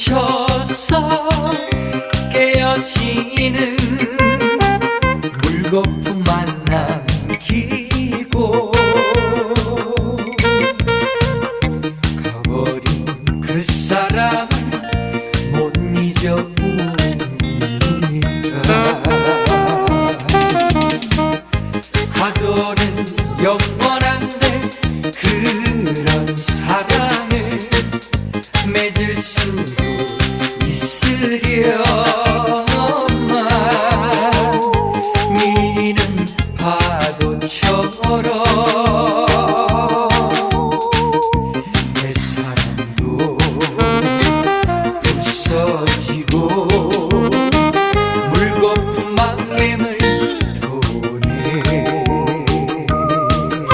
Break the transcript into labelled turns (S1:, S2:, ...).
S1: 부딪혀서 깨어지는 물거품 만 남기고. 가버린 그 사람 못 잊어봅니다 파도는 영 바도처럼